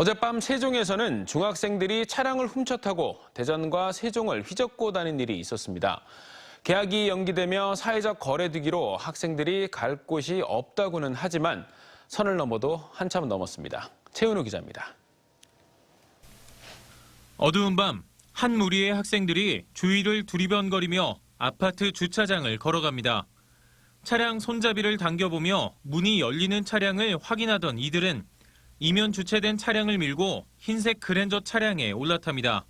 어젯밤 세종에서는 중학생들이 차량을 훔쳐 타고 대전과 세종을 휘젓고 다닌 일이 있었습니다. 개학이 연기되며 사회적 거래두기로 학생들이 갈 곳이 없다고는 하지만 선을 넘어도 한참 넘었습니다. 최은우 기자입니다. 어두운 밤 한 무리의 학생들이 주위를 두리번거리며 아파트 주차장을 걸어갑니다. 차량 손잡이를 당겨보며 문이 열리는 차량을 확인하던 이들은 이면 주차된 차량을 밀고 흰색 그랜저 차량에 올라탑니다.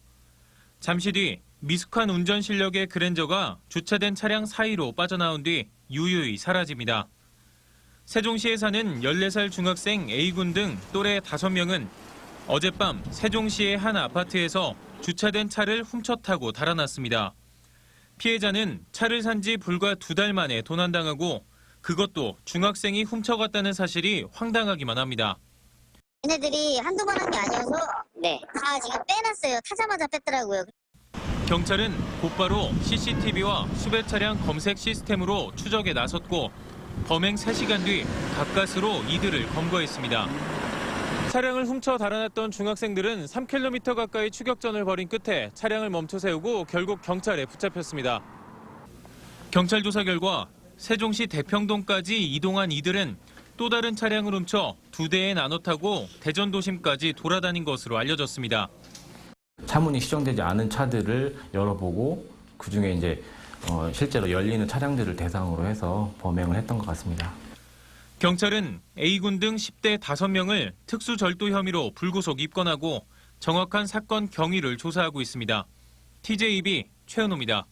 잠시 뒤 미숙한 운전 실력의 그랜저가 주차된 차량 사이로 빠져나온 뒤 유유히 사라집니다. 세종시에 사는 14살 중학생 A군 등 또래 5명은 어젯밤 세종시의 한 아파트에서 주차된 차를 훔쳐 타고 달아났습니다. 피해자는 차를 산 지 불과 두 달 만에 도난당하고 그것도 중학생이 훔쳐갔다는 사실이 황당하기만 합니다. 얘네들이 한두 번 한 게 아니어서 네. 다 지금 빼놨어요. 타자마자 뺐더라고요. 경찰은 곧바로 CCTV와 수배 차량 검색 시스템으로 추적에 나섰고 범행 3시간 뒤 가까스로 이들을 검거했습니다. 차량을 훔쳐 달아났던 중학생들은 3km 가까이 추격전을 벌인 끝에 차량을 멈춰 세우고 결국 경찰에 붙잡혔습니다. 경찰 조사 결과 세종시 대평동까지 이동한 이들은 또 다른 차량을 훔쳐 두 대에 나눠 타고 대전 도심까지 돌아다닌 것으로 알려졌습니다. 차문이 시정되지 않은 차들을 열어보고 그 중에 이제 어, 실제로 열리는 차량들을 대상으로 해서 범행을 했던 것 같습니다. 경찰은 A군 등 10대 5명을 특수절도 혐의로 불구속 입건하고 정확한 사건 경위를 조사하고 있습니다. TJB 최은호입니다.